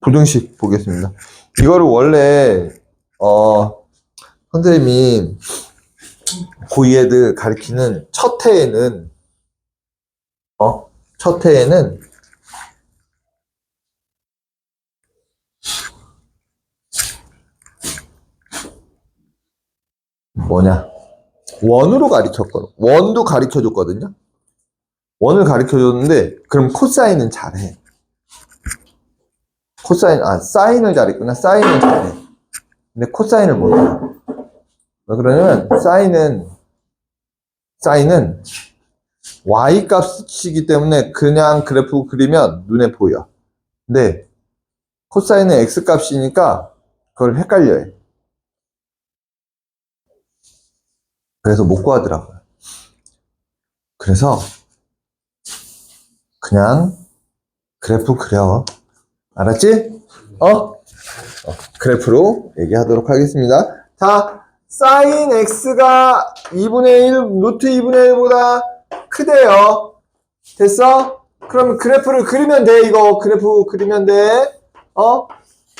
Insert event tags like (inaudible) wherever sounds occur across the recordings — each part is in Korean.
부등식 보겠습니다. 이거를 원래 어 선생님이 고2 애들 가르치는 첫 해에는 어? 첫 해에는 뭐냐 원으로 가르쳤거든 원도 가르쳐줬거든요 원을 가르쳐줬는데 그럼 코사인은 잘해 코사인 아 사인을 잘했구나. 사인을 잘해. 근데 코사인을 못해. 왜 그러냐면 사인은 사인은 y 값이기 때문에 그냥 그래프 그리면 눈에 보여. 근데 코사인은 x 값이니까 그걸 헷갈려해. 그래서 못 구하더라고요. 그래서 그냥 그래프 그려. 알았지? 어? 어, 그래프로 얘기하도록 하겠습니다. 자, 사인 x가 2분의 1, 루트 2분의 1보다 크대요. 됐어? 그럼 그래프를 그리면 돼, 이거. 그래프 그리면 돼. 어?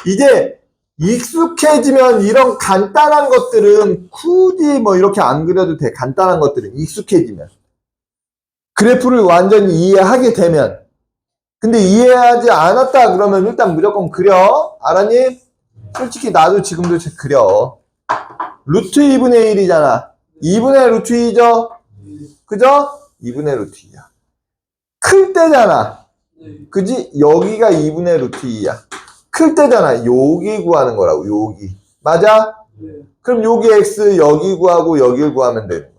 이제 익숙해지면 이런 간단한 것들은 굳이 뭐 이렇게 안 그려도 돼. 간단한 것들은 익숙해지면. 그래프를 완전히 이해하게 되면. 근데 이해하지 않았다 그러면 일단 무조건 그려. 알았니? 솔직히 나도 지금도 제- 그려. 루트 2분의 1이잖아. 2분의 루트 2죠? 그죠? 2분의 루트 2야. 클 때잖아. 그지? 여기가 2분의 루트 2야. 클 때잖아. 여기 구하는 거라고, 여기. 맞아? 그럼 여기 x 여기 구하고 여기를 구하면 되는 거야.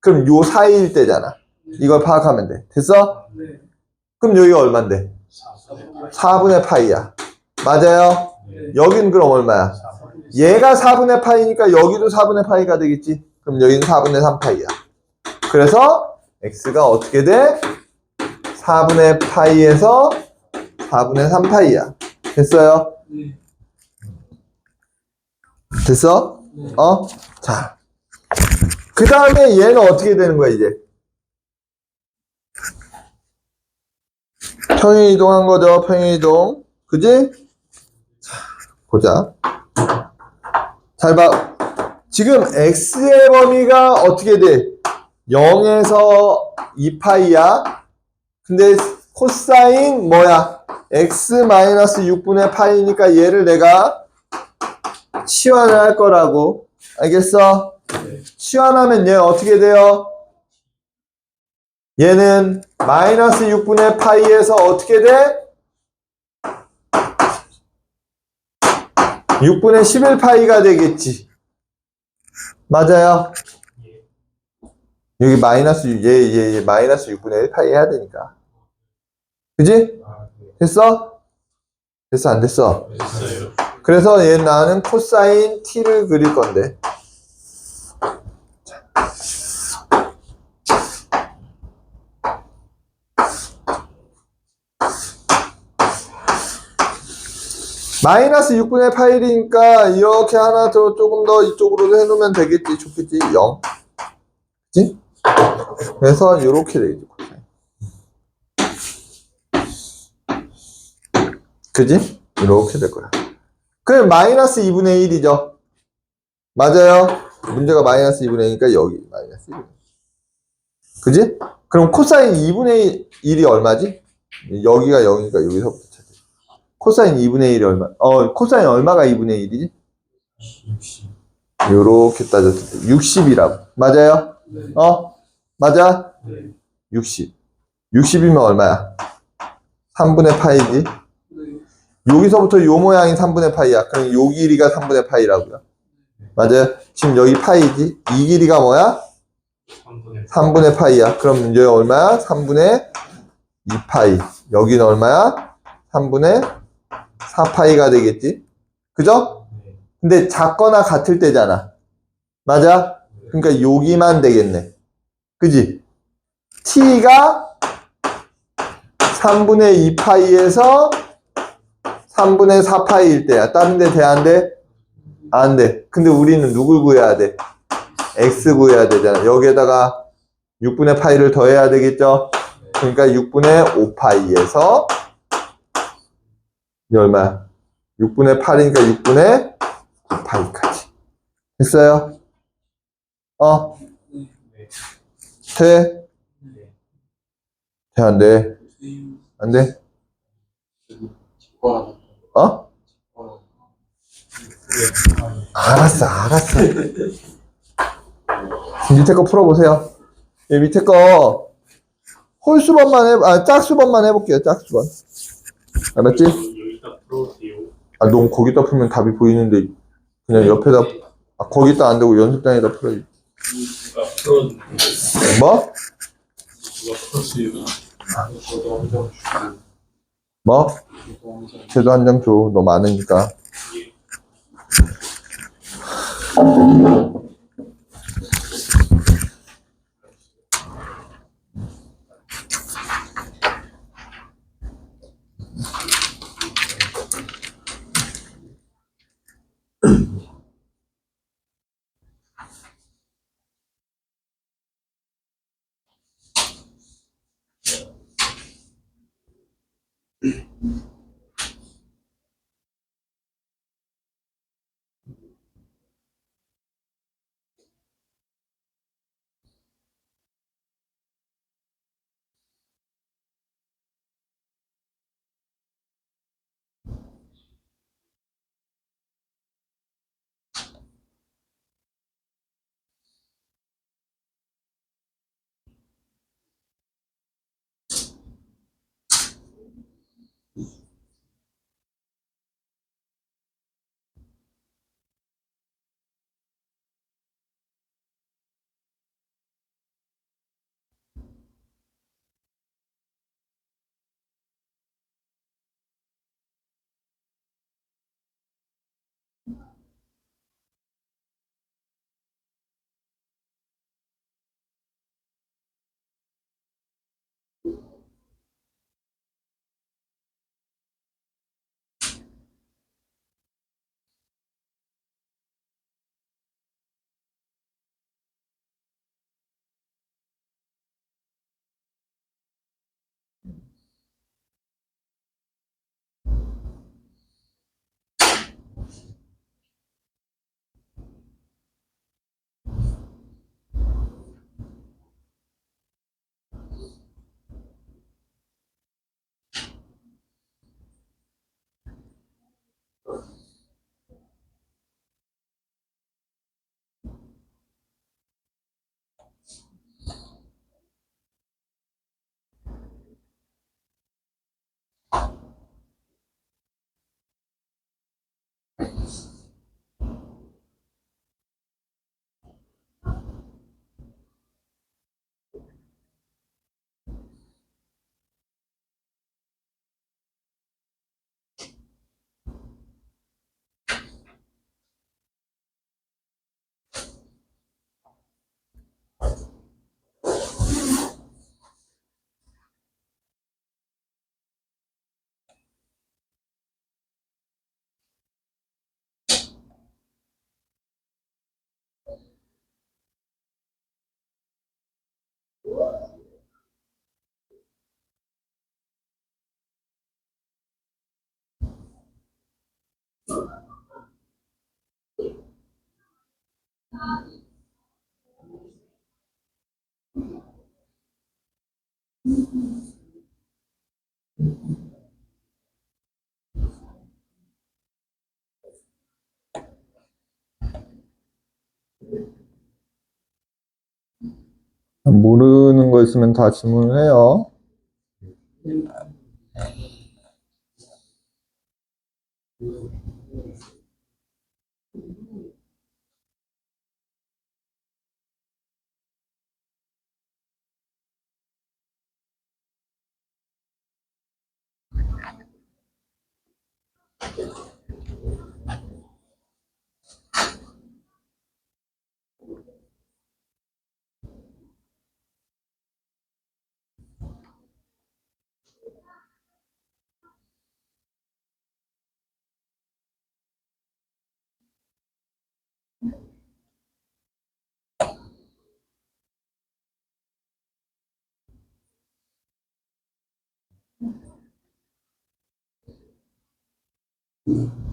그럼 요 사이일 때잖아. 이걸 파악하면 돼. 됐어? 그럼 여기가 얼만데? 4분의 파이야. 맞아요? 여긴 그럼 얼마야? 얘가 4분의 파이니까 여기도 4분의 파이가 되겠지? 그럼 여기는 4분의 3 파이야. 그래서 x가 어떻게 돼? 4분의 파이에서 4분의 3 파이야. 됐어요? 됐어? 어? 자. 그 다음에 얘는 어떻게 되는 거야, 이제? 평행 이동한 거죠, 평행 이동. 그지? 자, 보자. 잘 봐. 지금 x의 범위가 어떻게 돼? 0에서 2파이야. 근데 코사인 뭐야? x-6분의 파이니까 얘를 내가 치환을 할 거라고. 알겠어? 치환하면 얘 어떻게 돼요? 얘는 마이너스 6분의 파이에서 어떻게 돼? 6분의 11 파이가 되겠지. 맞아요? 여기 마이너스, 얘, 얘, 얘, 마이너스 6분의 1 파이 해야 되니까. 그지? 됐어? 됐어, 안 됐어? 그래서 얘 나는 코사인 t를 그릴 건데. 마이너스 6분의 8이니까 이렇게 하나 더 조금 더 이쪽으로 해놓으면 되겠지. 좋겠지. 0. 그치? 그래서 이렇게 되겠지. 그지? 이렇게 될 거야. 그럼 마이너스 2분의 1이죠. 맞아요. 문제가 마이너스 2분의 1이니까 여기 마이너스 2분의 1. 그지? 그럼 코사인 2분의 1이 얼마지? 여기가 0이니까 여기서부터 찾아. 코사인 2분의 1이 얼마? 어, 코사인 얼마가 2분의 1이지? 요렇게 따졌을 때 60이라고. 맞아요? 어? 맞아? 60. 60이면 얼마야? 3분의 파이지. 여기서부터 요 모양이 3분의 파이야. 그럼 요 길이가 3분의 파이라고요. 맞아요? 지금 여기 파이지. 이 길이가 뭐야? 3분의 파이야. 그럼 여기 얼마야? 3분의 2파이. 여기는 얼마야? 3분의 4파이가 되겠지? 그죠? 근데 작거나 같을 때잖아. 맞아? 그러니까 여기만 되겠네. 그지? t가 3분의 2파이에서 3분의 4파이일 때야. 다른 데 돼, 안 돼? 안 돼. 근데 우리는 누굴 구해야 돼? x 구해야 되잖아. 여기에다가 6분의 파이를 더해야 되겠죠? 그러니까 6분의 5파이에서 이 얼마야? 6분의 8이니까 6분의 9파이까지. 됐어요? 어? 돼? 돼, 안 돼? 안 돼? 어? 알았어, 알았어. 밑에 거 풀어보세요. 이 밑에 거 홀수번만 해, 아, 짝수번만 해볼게요, 짝수번. 알았지? 아, 너무 거기다 풀면 답이 보이는데, 그냥 옆에다, 아, 거기다 안 되고 연습장에다 풀어야지. 누가 풀어주세요. 뭐? 누가. 저도 한장 주고. 뭐? 저도 한 장. 쟤도 한 장 줘. 너 많으니까. Mm-hmm. (clears throat) Thanks. 모르는 거 있으면 다 질문해요. 을 Thank mm -hmm. you. No.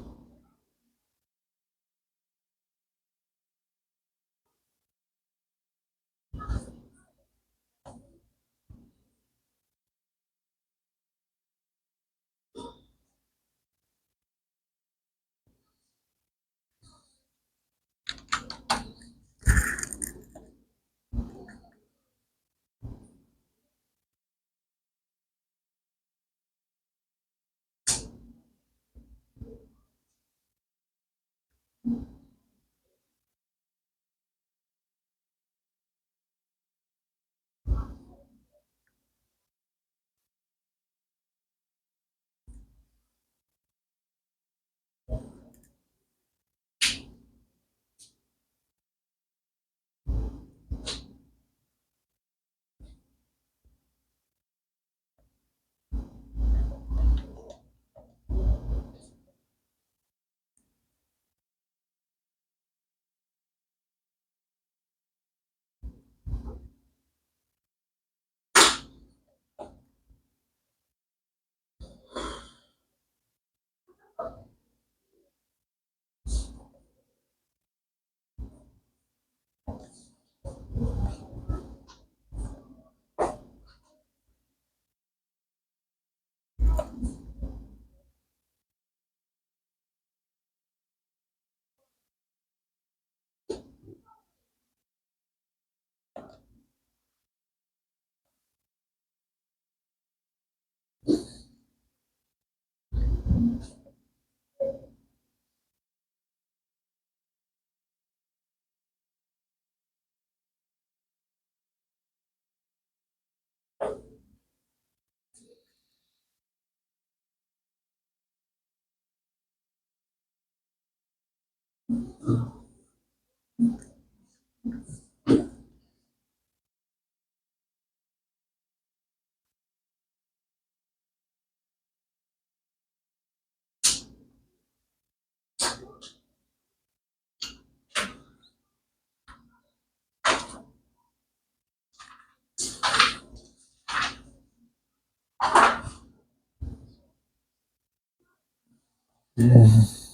Yeah.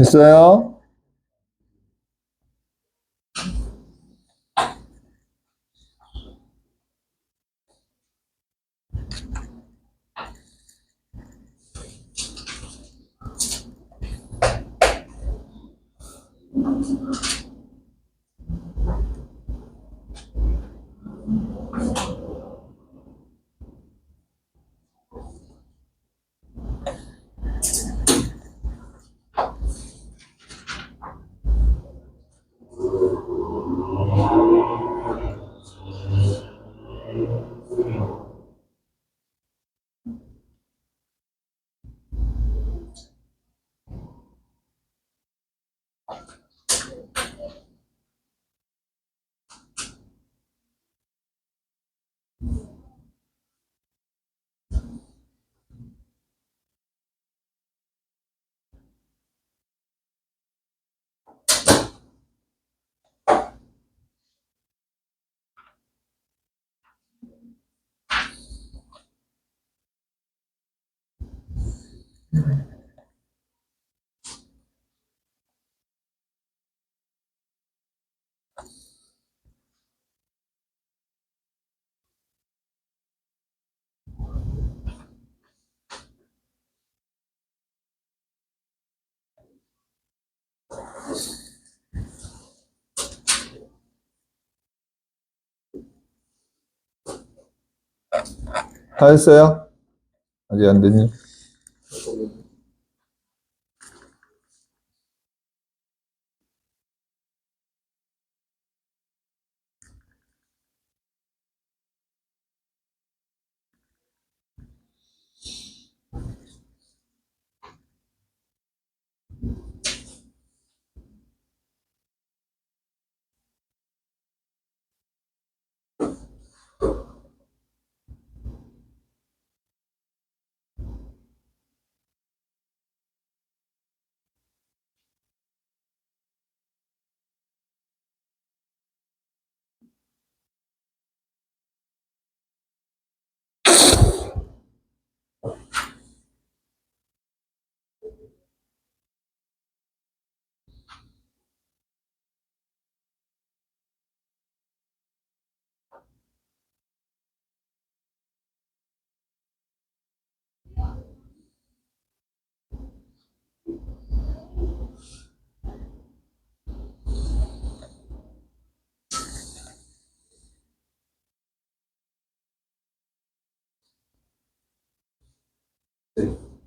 됐어요? 다 했어요? 아직 안 됐니? That's a little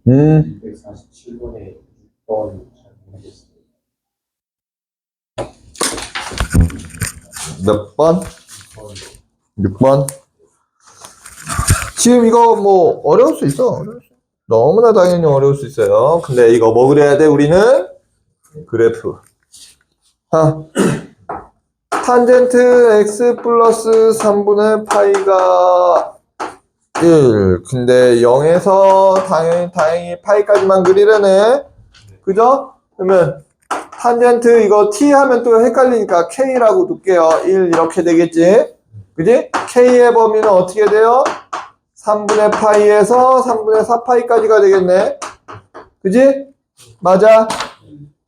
음, 247번에 6번 잘 모르겠습니다. 몇 번? 6번 6번? 지금 이거 뭐 어려울 수 있어. 어려울 수- 너무나 당연히 어려울 수 있어요. 근데 이거 뭐 그래야 돼? 우리는 그래프. 아, (clears throat) 탄젠트 x 플러스 3분의 파이가 1. 근데 0에서 당연히 다행히 파이까지만 그리려네. 그죠? 그러면 탄젠트 이거 t 하면 또 헷갈리니까 k라고 둘게요. 1 이렇게 되겠지? 그지? k의 범위는 어떻게 돼요? 3분의 파이에서 3분의 4파이까지가 되겠네. 그지? 맞아?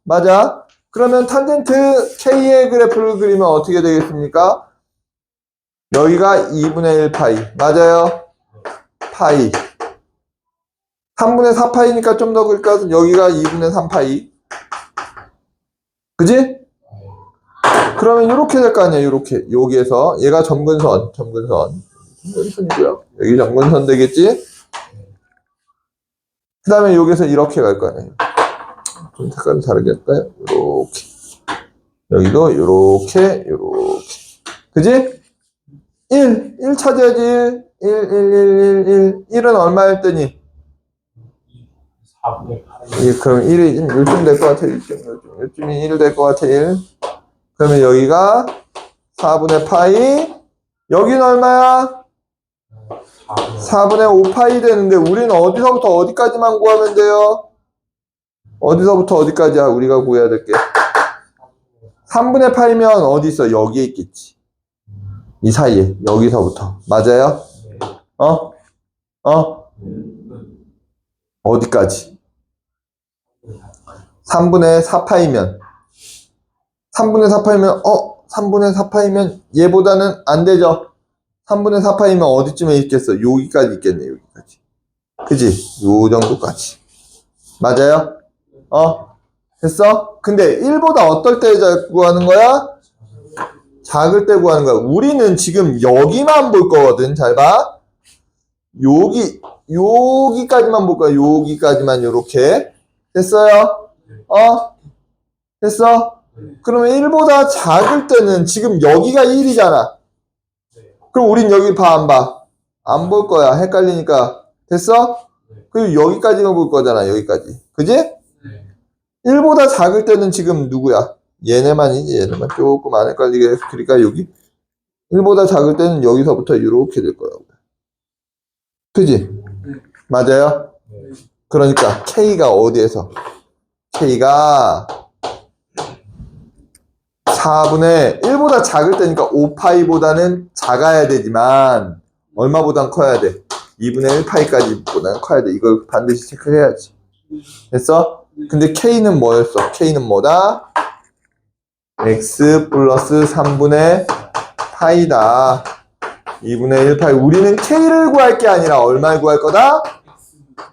맞아? 그러면 탄젠트 k의 그래프를 그리면 어떻게 되겠습니까? 여기가 2분의 1 파이. 맞아요? 파이. 3분의 4파이니까 좀 더 그러니까 여기가 2분의 3파이. 그지? 그러면 이렇게 될 거 아니야, 이렇게. 여기에서 얘가 점근선, 점근선. 점근선이고요. 여기 점근선 되겠지? 그 다음에 여기서 이렇게 갈 거 아니에요. 좀 색깔 다르게 할까요? 이렇게. 여기도 이렇게, 이렇게. 그지? 1, 1 찾아야지. 1, 1, 1, 1, 1. 1은 얼마였더니? 4분의 8이 이, 그럼 1이 요쯤 될 것 같아. 요쯤, 요쯤, 요쯤이 1 될 것 같아. 1. 그러면 여기가 4분의 파이. 여기는 얼마야? 4분의 4분의 5파이 되는데 우리는 어디서부터 어디까지만 구하면 돼요? 어디서부터 어디까지야? 우리가 구해야 될 게. 3분의 파이면 어디 있어? 여기에 있겠지. 이 사이에. 여기서부터. 맞아요? 어? 어? 어디까지? 3분의 4파이면 3분의 4파이면 어? 3분의 4파이면 얘보다는 안 되죠? 3분의 4파이면 어디쯤에 있겠어? 여기까지 있겠네 여기까지 그지? 요 정도까지 맞아요? 어? 됐어? 근데 1보다 어떨 때 자- 구하는 거야? 작을 때 구하는 거야 우리는 지금 여기만 볼 거거든 잘 봐. 여기 여기까지만 볼 거야 여기까지만 요렇게 됐어요? 어? 됐어? 그러면 1보다 작을 때는 지금 여기가 1이잖아. 그럼 우린 여기 봐, 안 봐? 안 볼 거야. 헷갈리니까. 됐어? 그리고 여기까지만 볼 거잖아, 여기까지. 그지? 1보다 작을 때는 지금 누구야? 얘네만이지, 얘네만. 조금 안 헷갈리게. 그러니까 여기. 1보다 작을 때는 여기서부터 이렇게 될 거라고. 그지? 맞아요? 그러니까 K가 어디에서? K가 4분의 1보다 작을 때니까 5파이보다는 작아야 되지만 얼마보단 커야 돼? 2분의 1파이까지보다는 커야 돼. 이걸 반드시 체크해야지. 됐어? 근데 K는 뭐였어? K는 뭐다? X 플러스 3분의 파이다. 2분의 1파이. 우리는 K를 구할 게 아니라 얼마를 구할 거다?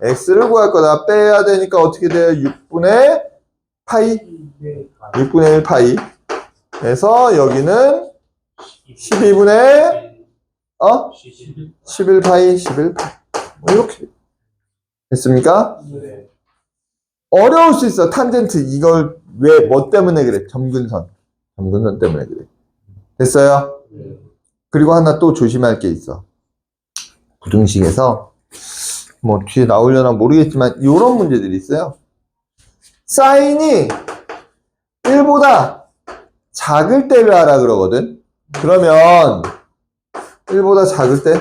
X를 구할 거다. 빼야 되니까 어떻게 돼요? 6분의 파이. 6분의 1 파이. 그래서 여기는 12분의 어? 11 파이, 11 파이. 뭐 이렇게 됐습니까? 어려울 수 있어. 탄젠트 이걸 왜 뭐 때문에 그래? 점근선. 점근선 때문에 그래. 됐어요? 그리고 하나 또 조심할 게 있어. 구등식에서 뭐 뒤에 나오려나 모르겠지만 이런 문제들이 있어요. 사인이 1보다 작을 때 하라 그러거든. 그러면 1보다 작을 때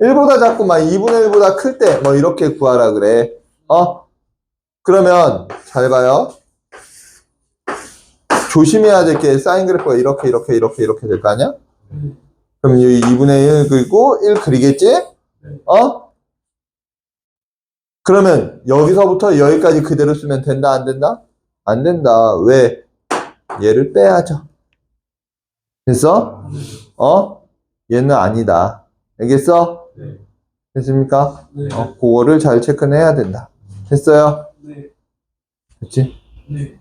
1보다 작고 막 2분의 1보다 클 때 뭐 이렇게 구하라 그래. 어? 그러면 잘 봐요. 조심해야 될 게 사인 그래프가 이렇게 이렇게 이렇게 이렇게 될 거 아니야? 그럼 여기 2분의 1 그리고 1 그리겠지? 어? 그러면 여기서부터 여기까지 그대로 쓰면 된다 안 된다? 안 된다. 왜? 얘를 빼야죠. 됐어? 어? 얘는 아니다. 알겠어? 네. 됐습니까? 네. 어, 그거를 잘 체크는 해야 된다. 됐어요? 네. 됐지? 네.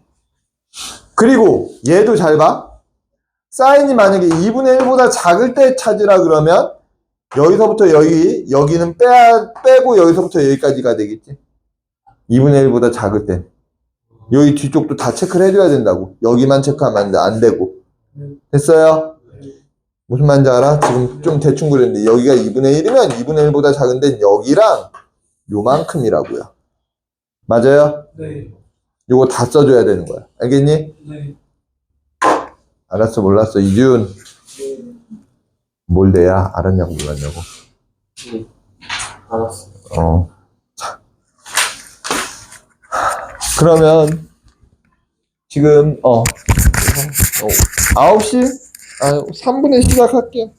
그리고 얘도 잘 봐. 사인이 만약에 2분의 1보다 작을 때 찾으라 그러면 여기서부터 여기, 여기는 빼, 빼고 여기서부터 여기까지가 되겠지. 2분의 1보다 작을 때. 여기 뒤쪽도 다 체크를 해줘야 된다고. 여기만 체크하면 안, 되고. 됐어요? 무슨 말인지 알아? 지금 좀 대충 그랬는데 여기가 2분의 1이면 2분의 1보다 작은데 여기랑 요만큼이라고요. 맞아요? 네. 요거 다 써줘야 되는 거야. 알겠니? 네. 알았어, 몰랐어. 이준. 뭘 돼야? 알았냐고, 몰랐냐고. 알았어. 어. 자. 그러면, 지금, 어, 어 9시? 아, 3분에 시작할게요.